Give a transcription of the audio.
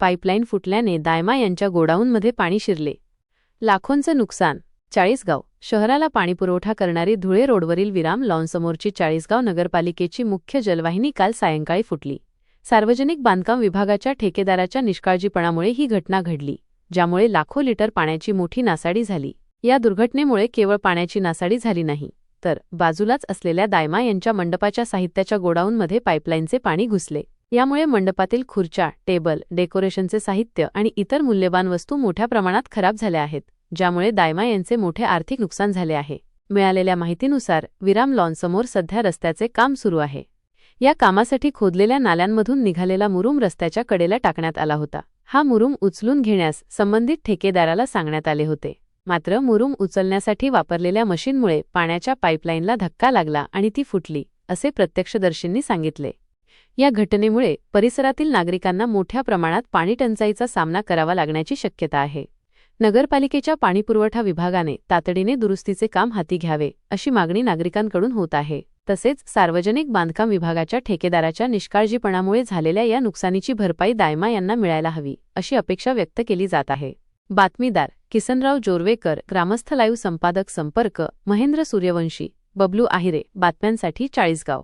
Pipeline फुटल्याने दायमा यांच्या गोडाऊनमध्ये पाणी शिरले. लाखोंचं नुकसान. चाळीसगाव. शहराला पाणीपुरवठा करणारी धुळे रोडवरील विराम लॉनसमोरची चाळीसगाव नगरपालिकेची मुख्य जलवाहिनी काल सायंकाळी फुटली. सार्वजनिक बांधकाम विभागाच्या ठेकेदाराच्या निष्काळजीपणामुळे ही घटना घडली ज्यामुळे लाखो लिटर पाण्याची मोठी नासाडी झाली. या दुर्घटनेमुळे केवळ पाण्याची नासाडी झाली नाही तर बाजूलाच असलेल्या दायमा यांच्या मंडपाच्या साहित्याच्या गोडाऊनमध्ये पाईपलाईनचे पाणी घुसले. यामुळे मंडपातील खुर्च्या टेबल डेकोरेशनचे साहित्य आणि इतर मूल्यवान वस्तू मोठ्या प्रमाणात खराब झाल्या आहेत ज्यामुळे दायमा यांचे मोठे आर्थिक नुकसान झाले आहे. मिळालेल्या माहितीनुसार विराम लॉनसमोर सध्या रस्त्याचे काम सुरू आहे. या कामासाठी खोदलेल्या नाल्यांमधून निघालेला मुरुम रस्त्याच्या कडेला टाकण्यात आला होता. हा मुरुम उचलून घेण्यास संबंधित ठेकेदाराला सांगण्यात आले होते. मात्र मुरुम उचलण्यासाठी वापरलेल्या मशीनमुळे पाण्याच्या पाईपलाईनला धक्का लागला आणि ती फुटली असे प्रत्यक्षदर्शींनी सांगितले. या घटनेमुळे परिसरातील नागरिकांना मोठ्या प्रमाणात पाणी टंचाईचा सामना करावा लागण्याची शक्यता आहे. नगरपालिकेच्या पाणीपुरवठा विभागाने तातडीने दुरुस्तीचे काम हाती घ्यावे अशी मागणी नागरिकांकडून होत आहे. तसेच सार्वजनिक बांधकाम विभागाच्या ठेकेदाराच्या निष्काळजीपणामुळे झालेल्या या नुकसानीची भरपाई दायमा यांना मिळायला हवी अशी अपेक्षा व्यक्त केली जात आहे. बातमीदार किसनराव जोरवेकर ग्रामस्थ लाईव्ह संपादक संपर्क महेंद्र सूर्यवंशी बबलू आहिरे बातम्यांसाठी चाळीसगाव.